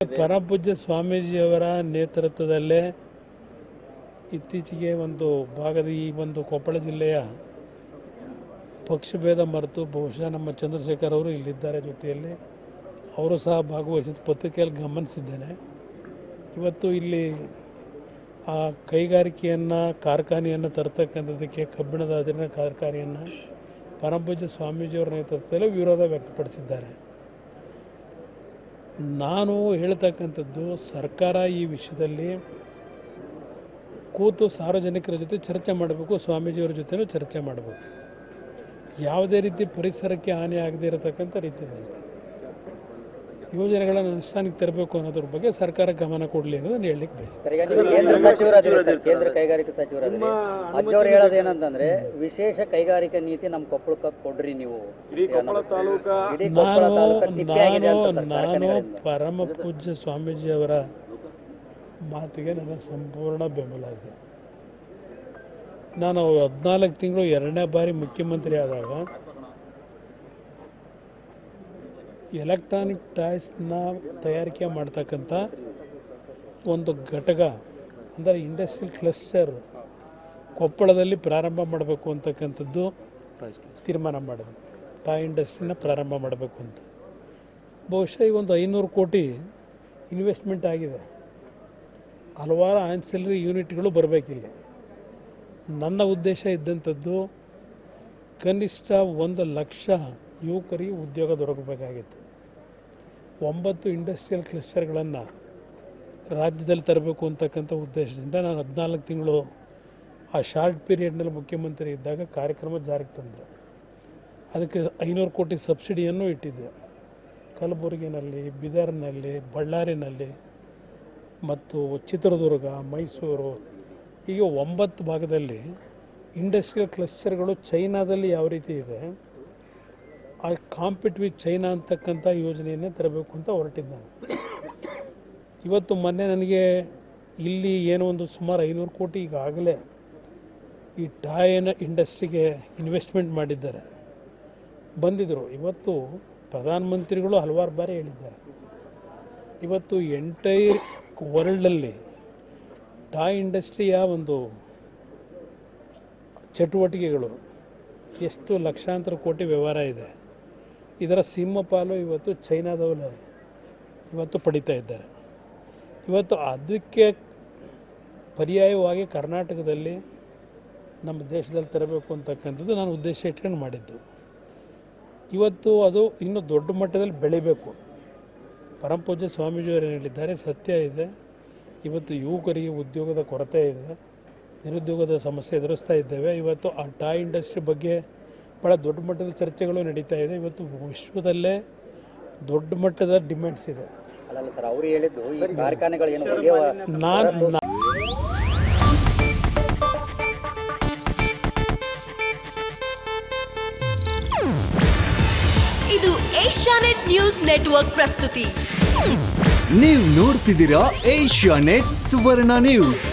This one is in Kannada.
ಪರಮಪೂಜ್ಯ ಸ್ವಾಮೀಜಿಯವರ ನೇತೃತ್ವದಲ್ಲೇ ಇತ್ತೀಚೆಗೆ ಒಂದು ಭಾಗದ ಈ ಒಂದು ಕೊಪ್ಪಳ ಜಿಲ್ಲೆಯ ಪಕ್ಷಭೇದ ಮರೆತು ಬಹುಶಃ ನಮ್ಮ ಚಂದ್ರಶೇಖರ್ ಅವರು ಇಲ್ಲಿದ್ದಾರೆ ಜೊತೆಯಲ್ಲಿ. ಅವರು ಸಹ ಭಾಗವಹಿಸಿದ ಪತ್ರಿಕೆಯಲ್ಲಿ ಗಮನಿಸಿದ್ದೇನೆ. ಇವತ್ತು ಇಲ್ಲಿ ಆ ಕೈಗಾರಿಕೆಯನ್ನು, ಕಾರ್ಖಾನೆಯನ್ನು ತರ್ತಕ್ಕಂಥದ್ದಕ್ಕೆ, ಕಬ್ಬಿಣದ ಅದಿರಿನ ಕಾರ್ಖಾನೆಯನ್ನು ಪರಮಪೂಜ್ಯ ಸ್ವಾಮೀಜಿಯವರ ನೇತೃತ್ವದಲ್ಲಿ ವಿರೋಧ ವ್ಯಕ್ತಪಡಿಸಿದ್ದಾರೆ. ನಾನು ಹೇಳ್ತಕ್ಕಂಥದ್ದು ಸರ್ಕಾರ ಈ ವಿಷಯದಲ್ಲಿ ಕೂತು ಸಾರ್ವಜನಿಕರ ಜೊತೆ ಚರ್ಚೆ ಮಾಡಬೇಕು, ಸ್ವಾಮೀಜಿಯವ್ರ ಜೊತೆನೂ ಚರ್ಚೆ ಮಾಡಬೇಕು. ಯಾವುದೇ ರೀತಿ ಪರಿಸರಕ್ಕೆ ಹಾನಿ ಆಗದೇ ಇರತಕ್ಕಂಥ ರೀತಿಯಲ್ಲಿ. ಯೋಜನೆಗಳನ್ನು ಅನುಷ್ಠಾನಕ್ಕೆ ತರಬೇಕು ಅನ್ನೋದ್ರ ಬಗ್ಗೆ ಸರ್ಕಾರ ಗಮನ ಕೊಡಲಿ ಅನ್ನೋದನ್ನು ಹೇಳಲಿಕ್ಕೆ ಬಯಸ್ತೀನಿ. ಈಗ ಕೇಂದ್ರ ಸಚಿವರಾದ್ರಿ ಸರ್ ಕೇಂದ್ರ ಕೈಗಾರಿಕಾ ಸಚಿವರಾದ್ರಿ. ಅಜ್ಜವ್ರು ಹೇಳೋದು ಏನಂತಂದ್ರೆ ವಿಶೇಷ ಕೈಗಾರಿಕಾ ನೀತಿ ನಮ್ಮ ಕೊಪ್ಪಳಕ್ಕೆ ಕೊಡ್ರಿ ನೀವು. ಇಡೀ ಕೊಪ್ಪಳ ನಾನು ತಾಲೂಕು ತಿಪ್ಪೆ ಆಗಿದೆ ನಾನು ಅಂತ ಸರ್ ನಾನು ಕಾರ್ಖಾನೆಗಳಿಂದ. ಪರಮ ಪೂಜ್ಯ ಸ್ವಾಮೀಜಿಯವರ ಮಾತಿಗೆ ನನ್ನ ಸಂಪೂರ್ಣ ಬೆಂಬಲ ಇದೆ. ನಾನು ಹದಿನಾಲ್ಕು ತಿಂಗಳು ಎರಡನೇ ಬಾರಿ ಮುಖ್ಯಮಂತ್ರಿ ಆದಾಗ ಎಲೆಕ್ಟ್ರಾನಿಕ್ ಟಾಯ್ಸ್ನ ತಯಾರಿಕೆ ಮಾಡ್ತಕ್ಕಂಥ ಒಂದು ಘಟಕ ಅಂದರೆ ಇಂಡಸ್ಟ್ರಿಯಲ್ ಕ್ಲಸ್ಟರ್ ಕೊಪ್ಪಳದಲ್ಲಿ ಪ್ರಾರಂಭ ಮಾಡಬೇಕು ಅಂತಕ್ಕಂಥದ್ದು ತೀರ್ಮಾನ ಮಾಡಿದೆ. ಟಾಯ್ ಇಂಡಸ್ಟ್ರಿನ ಪ್ರಾರಂಭ ಮಾಡಬೇಕು ಅಂತ. ಬಹುಶಃ ಈಗ ಒಂದು ಐನೂರು ಕೋಟಿ ಇನ್ವೆಸ್ಟ್ಮೆಂಟ್ ಆಗಿದೆ. ಹಲವಾರು ಆನ್ಸಿಲರಿ ಯೂನಿಟ್ಗಳು ಬರಬೇಕಿಲ್ಲ. ನನ್ನ ಉದ್ದೇಶ ಇದ್ದಂಥದ್ದು ಕನಿಷ್ಠ ಒಂದು ಲಕ್ಷ ಯುವಕರಿಗೆ ಉದ್ಯೋಗ ದೊರಕಬೇಕಾಗಿತ್ತು. ಒಂಬತ್ತು ಇಂಡಸ್ಟ್ರಿಯಲ್ ಕ್ಲಸ್ಟರ್ಗಳನ್ನು ರಾಜ್ಯದಲ್ಲಿ ತರಬೇಕು ಅಂತಕ್ಕಂಥ ಉದ್ದೇಶದಿಂದ ನಾನು ಹದಿನಾಲ್ಕು ತಿಂಗಳು ಆ ಶಾರ್ಟ್ ಪೀರಿಯಡ್ನಲ್ಲಿ ಮುಖ್ಯಮಂತ್ರಿ ಇದ್ದಾಗ ಕಾರ್ಯಕ್ರಮ ಜಾರಿಗೆ ತಂದೆ. ಅದಕ್ಕೆ ಐನೂರು ಕೋಟಿ ಸಬ್ಸಿಡಿಯನ್ನು ಇಟ್ಟಿದ್ದೆ. ಕಲಬುರಗಿನಲ್ಲಿ, ಬೀದರ್ನಲ್ಲಿ, ಬಳ್ಳಾರಿನಲ್ಲಿ ಮತ್ತು ಚಿತ್ರದುರ್ಗ, ಮೈಸೂರು, ಹೀಗೆ ಒಂಬತ್ತು ಭಾಗದಲ್ಲಿ ಇಂಡಸ್ಟ್ರಿಯಲ್ ಕ್ಲಸ್ಟರ್ಗಳು ಚೈನಾದಲ್ಲಿ ಯಾವ ರೀತಿ ಇದೆ ಆ ಕಾಂಪಿಟ್ ವಿತ್ ಚೈನಾ ಅಂತಕ್ಕಂಥ ಯೋಜನೆಯನ್ನೇ ತರಬೇಕು ಅಂತ ಹೊರಟಿದ್ದಾನೆ. ಇವತ್ತು ಮೊನ್ನೆ ನನಗೆ ಇಲ್ಲಿ ಏನೋ ಒಂದು ಸುಮಾರು ಐನೂರು ಕೋಟಿ ಈಗಾಗಲೇ ಈ ಟಾಯನ ಇಂಡಸ್ಟ್ರಿಗೆ ಇನ್ವೆಸ್ಟ್ಮೆಂಟ್ ಮಾಡಿದ್ದಾರೆ. ಬಂದಿದ್ದರು ಇವತ್ತು ಪ್ರಧಾನಮಂತ್ರಿಗಳು ಹಲವಾರು ಬಾರಿ ಹೇಳಿದ್ದಾರೆ. ಇವತ್ತು ಎಂಟೈರ್ ವರ್ಲ್ಡಲ್ಲಿ ಟಾಯ್ ಇಂಡಸ್ಟ್ರಿಯ ಒಂದು ಚಟುವಟಿಕೆಗಳು, ಎಷ್ಟು ಲಕ್ಷಾಂತರ ಕೋಟಿ ವ್ಯವಹಾರ ಇದೆ. ಇದರ ಸಿಂಹಪಾಲು ಇವತ್ತು ಚೈನಾದವರು ಇವತ್ತು ಪಡಿತಾ ಇದ್ದಾರೆ. ಇವತ್ತು ಅದಕ್ಕೆ ಪರ್ಯಾಯವಾಗಿ ಕರ್ನಾಟಕದಲ್ಲಿ ನಮ್ಮ ದೇಶದಲ್ಲಿ ತರಬೇಕು ಅಂತಕ್ಕಂಥದ್ದು ನಾನು ಉದ್ದೇಶ ಇಟ್ಕೊಂಡು ಮಾಡಿದ್ದು. ಇವತ್ತು ಅದು ಇನ್ನೂ ದೊಡ್ಡ ಮಟ್ಟದಲ್ಲಿ ಬೆಳಿಬೇಕು. ಪರಮಪೂಜ್ಯ ಸ್ವಾಮೀಜಿಯವರು ಹೇಳಿದ್ದಾರೆ, ಸತ್ಯ ಇದೆ. ಇವತ್ತು ಯುವಕರಿಗೆ ಉದ್ಯೋಗದ ಕೊರತೆ ಇದೆ. ನಿರುದ್ಯೋಗದ ಸಮಸ್ಯೆ ಎದುರಿಸ್ತಾ ಇದ್ದೇವೆ. ಇವತ್ತು ಆ ಟಾಯ್ ಇಂಡಸ್ಟ್ರಿ ಬಗ್ಗೆ ಭಾಳ ದೊಡ್ಡ ಮಟ್ಟದ ಚರ್ಚೆಗಳು ನಡೀತಾ ಇದೆ. ಇವತ್ತು ವಿಶ್ವದಲ್ಲೇ ದೊಡ್ಡ ಮಟ್ಟದ ಡಿಮ್ಯಾಂಡ್ಸ್ ಇದೆ. ಅಲ್ಲಲ್ಲ ಸರ್ ಅವ್ರು ಹೇಳಿದ್ದು ಈ ಕಾರ್ಖಾನೆಗಳು ಏನು ಒಗೆಯುವ ನಾನು ಇದು ಏಷ್ಯಾನೆಟ್ ನ್ಯೂಸ್ ನೆಟ್ವರ್ಕ್ ಪ್ರಸ್ತುತಿ. ನೀವು ನೋಡ್ತಿದ್ದೀರಾ ಏಷ್ಯಾ ನೆಟ್ ಸುವರ್ಣ ನ್ಯೂಸ್.